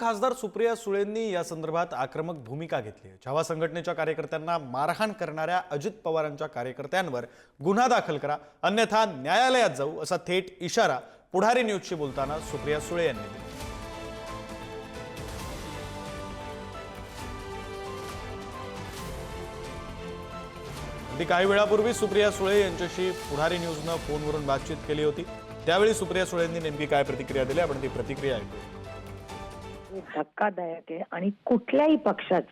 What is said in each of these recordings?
खासदार सुप्रिया सुळेंनी या संदर्भात आक्रमक भूमिका घेतली आहे. छावा संघटनेच्या कार्यकर्त्यांना मारहाण करणाऱ्या अजित पवारांच्या कार्यकर्त्यांवर गुन्हा दाखल करा अन्यथा न्यायालयात जाऊ असा थेट इशारा पुढारी न्यूजशी बोलताना सुप्रिया सुळे यांनी दिला. अगदी काही वेळापूर्वी सुप्रिया सुळे यांच्याशी पुढारी न्यूजनं फोनवरून बातचीत केली होती. त्यावेळी सुप्रिया सुळेंनी नेमकी काय प्रतिक्रिया दिली? आपण ती प्रतिक्रिया ऐकूया. धक्कादायक आहे. आणि कुठल्याही पक्षात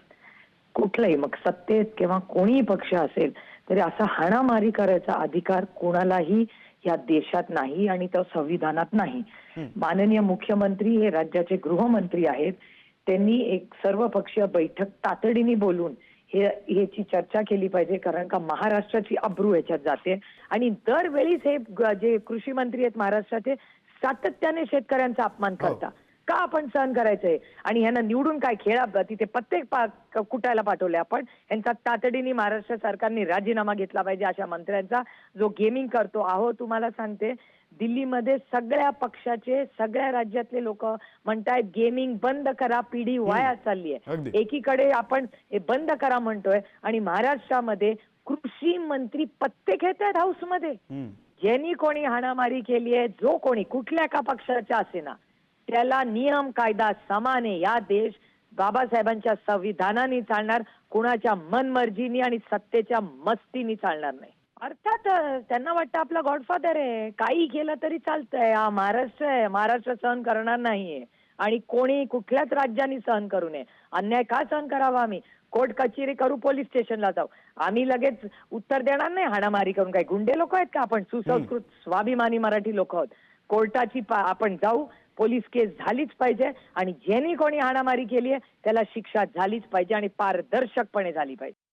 कुठलाही मग सत्तेत किंवा कोणीही पक्ष असेल तरी असा हाणामारी करायचा अधिकार कोणालाही या देशात नाही आणि तो संविधानात नाही. माननीय मुख्यमंत्री हे राज्याचे गृहमंत्री आहेत. त्यांनी एक सर्वपक्षीय बैठक तातडीने बोलून हे ह्याची चर्चा केली पाहिजे कारण का महाराष्ट्राची अब्रू ह्याच्यात जाते. आणि दरवेळीच हे जे कृषी मंत्री आहेत महाराष्ट्राचे सातत्याने शेतकऱ्यांचा अपमान करता. का आपण सहन करायचंय? आणि ह्यांना निवडून काय खेळा तिथे प्रत्येक पा- कुटायला पाठवले आपण यांचा तातडीने महाराष्ट्र सरकारने राजीनामा घेतला पाहिजे अशा मंत्र्यांचा जो गेमिंग करतो. आहो तुम्हाला सांगते दिल्लीमध्ये सगळ्या पक्षाचे सगळ्या राज्यातले लोक म्हणतायत गेमिंग बंद करा पिढी वाया चालली. आहे एकीकडे आपण हे बंद करा म्हणतोय आणि महाराष्ट्रामध्ये कृषी मंत्री पत्ते घेत आहेत हाऊसमध्ये. ज्यांनी कोणी हाणामारी केली आहे जो कोणी कुठल्या का पक्षाचा असेना. त्याला नियम कायदा समान आहे या देश बाबासाहेबांच्या संविधानाने चालणार. कुणाच्या मनमर्जीनी आणि सत्तेच्या मस्तीनी चालणार नाही. अर्थात त्यांना वाटतं आपला गॉडफादर आहे. काही केलं तरी चालतंय. हा महाराष्ट्र आहे. महाराष्ट्र सहन करणार नाहीये. आणि कोणी कुठल्याच राज्याने सहन करू नये. अन्याय का सहन करावा आम्ही? कोर्ट कचेरी करू पोलीस स्टेशनला जाऊ. आम्ही लगेच उत्तर देणार नाही. हाणामारी करून काही. गुंडे लोक आहेत का आपण? सुसंस्कृत स्वाभिमानी मराठी लोक आहोत. कोर्टाची आपण जाऊ. पोलीस केस झालीच पाहिजे आणि ज्यांनी कोणी हाणामारी केली आहे त्याला शिक्षा झालीच पाहिजे आणि पारदर्शकपणे झाली पाहिजे.